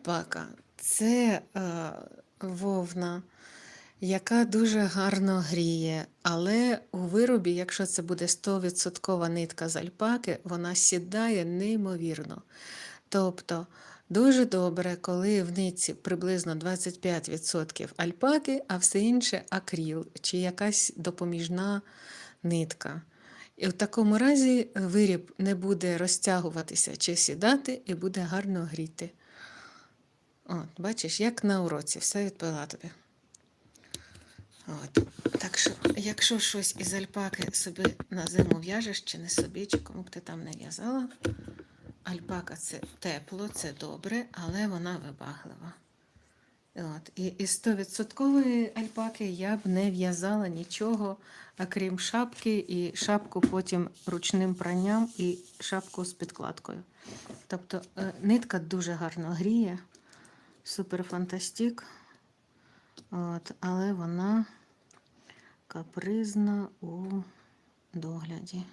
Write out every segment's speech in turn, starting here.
Альпака це е, вовна, яка дуже гарно гріє, але у виробі, якщо це буде 100% нитка з альпаки, вона сідає неймовірно. Тобто дуже добре, коли в нитці приблизно 25% альпаки, а все інше акріл чи якась допоміжна нитка. І в такому разі виріб не буде розтягуватися чи сідати і буде гарно гріти. От, бачиш, як на уроці, все відповіла тобі. От. Так що, якщо щось із альпаки собі на зиму в'яжеш, чи не собі, чи кому б ти там не в'язала, альпака це тепло, це добре, але вона вибаглива. От. І із 100% альпаки я б не в'язала нічого, окрім шапки, і шапку потім ручним пранням і шапку з підкладкою. Тобто е, нитка дуже гарно гріє, супер фантастик. От, але вона капризна у догляді.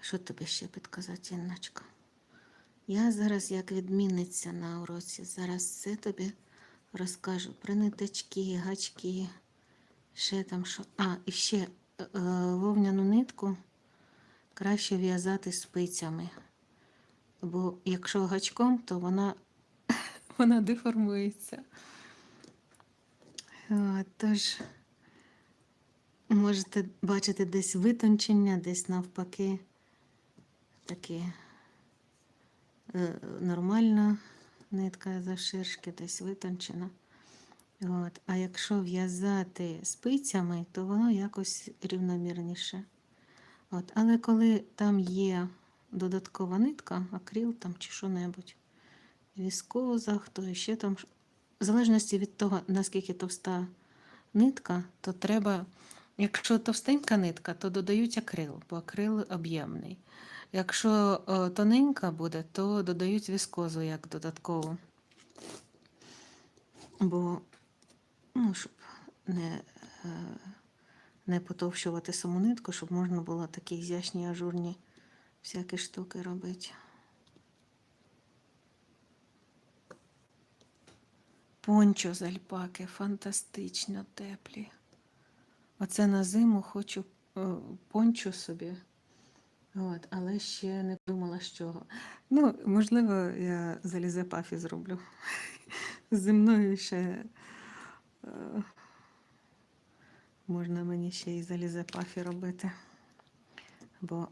Що тобі ще підказати, Інночка? Я зараз, як відмінниця на уроці, зараз все тобі розкажу про ниточки, гачки, ще там що. А, і ще е, вовняну нитку краще в'язати спицями. Бо якщо гачком, то вона, вона деформується. Тож можете бачити десь витончення, десь навпаки таке е, нормальна нитка завширшки, десь витончена. От. А якщо в'язати спицями, то воно якось рівномірніше. От. Але коли там є додаткова нитка, акрил там чи що-небудь, віскоза, хто ще там, в залежності від того, наскільки товста нитка, то треба, якщо товстенька нитка, то додають акрил, бо акрил об'ємний. Якщо е, тоненька буде, то додають віскозу як додаткову. Бо, ну, щоб не, е, не потовщувати саму нитку, щоб можна було такі ізящні ажурні всякі штуки робити. Пончо з альпаки, фантастично теплі. Оце на зиму хочу е, пончо собі. От, але ще не думала з чого. Ну, можливо, я залізе пафі зроблю. Зі мною ще е, можна мені ще і залізе пафі робити. Бо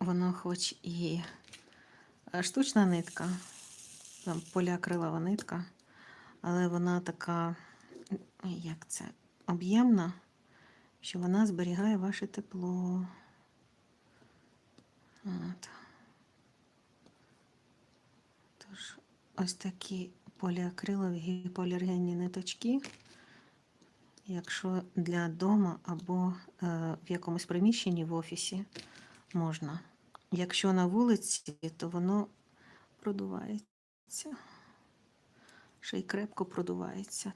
воно хоч і е, штучна нитка, там поліакрилова нитка, але вона така, як це, об'ємна, що вона зберігає ваше тепло. От. Тож, ось такі поліакрилові гіполіаргенні ниточки, якщо для дома або е, в якомусь приміщенні в офісі можна. Якщо на вулиці, то воно продувається. Ще й крепко продувається.